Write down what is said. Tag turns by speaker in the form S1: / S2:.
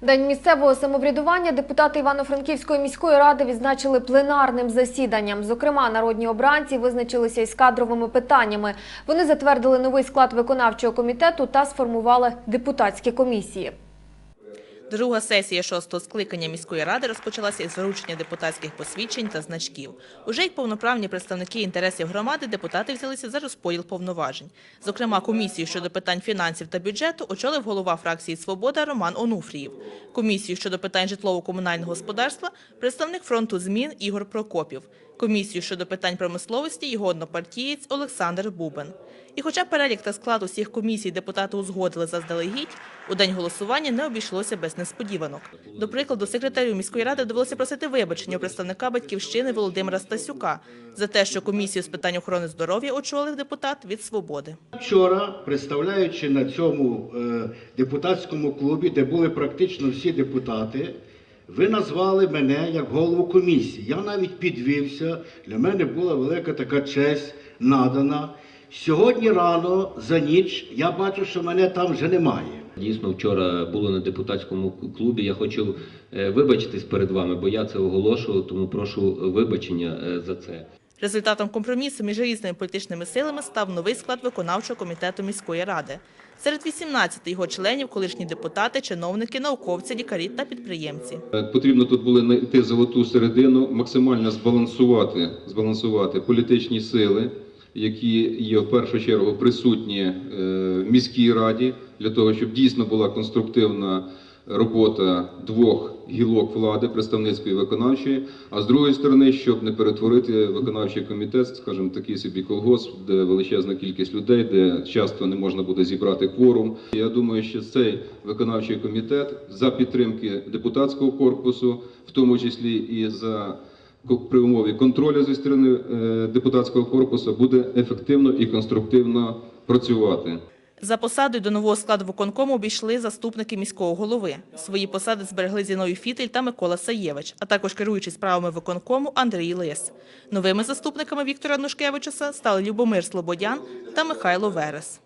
S1: День місцевого самоврядування депутати Івано-Франківської міської ради відзначили пленарним засіданням. Зокрема, народні обранці визначилися із кадровими питаннями. Вони затвердили новий склад виконавчого комітету та сформували депутатські комісії.
S2: Друга сесія шостого скликання міської ради розпочалася із вручення депутатських посвідчень та значків. Уже як повноправні представники інтересів громади депутати взялися за розподіл повноважень. Зокрема, комісію щодо питань фінансів та бюджету очолив голова фракції «Свобода» Роман Онуфріїв. Комісію щодо питань житлово-комунального господарства – представник фронту змін Ігор Прокопів. Комісію щодо питань промисловості – його однопартієць Олександр Бубен. І хоча перелік та склад усіх комісій депутати узгодили заздалегідь, у день голосування не обійшлося без несподіванок. До прикладу, секретарю міської ради довелося просити вибачення у представника батьківщини Володимира Стасюка за те, що комісію з питань охорони здоров'я очолив депутат від «Свободи».
S3: Вчора, представляючи на цьому е, депутатському клубі, де були практично всі депутати, ви назвали мене як голову комісії. Я навіть підвівся. Для мене була велика така честь надана. Сьогодні рано за ніч я бачу, що мене там вже немає.
S4: Дійсно, вчора було на депутатському клубі. Я хочу е, вибачитись перед вами, бо я це оголошував, тому прошу вибачення е, за це.
S2: Результатом компромісу між різними політичними силами став новий склад виконавчого комітету міської ради. Серед 18 його членів – колишні депутати, чиновники, науковці, лікарі та підприємці.
S5: Е, Потрібно тут було знайти золоту середину, максимально збалансувати, збалансувати політичні сили, які є в першу чергу присутні е, в міській раді, для того, щоб дійсно була конструктивна робота двох гілок влади, представницької і виконавчої, а з другої сторони, щоб не перетворити виконавчий комітет, скажімо, такий собі колгосп, де величезна кількість людей, де часто не можна буде зібрати кворум. Я думаю, що цей виконавчий комітет за підтримки депутатського корпусу, в тому числі і за при умові контролю зі сторони е, депутатського корпусу, буде ефективно і конструктивно працювати.
S2: За посадою до нового складу виконкому обійшли заступники міського голови. Свої посади зберегли Зіною Фітель та Микола Саєвич, а також керуючий справами виконкому Андрій Лис. Новими заступниками Віктора Нушкевичуса стали Любомир Слободян та Михайло Верес.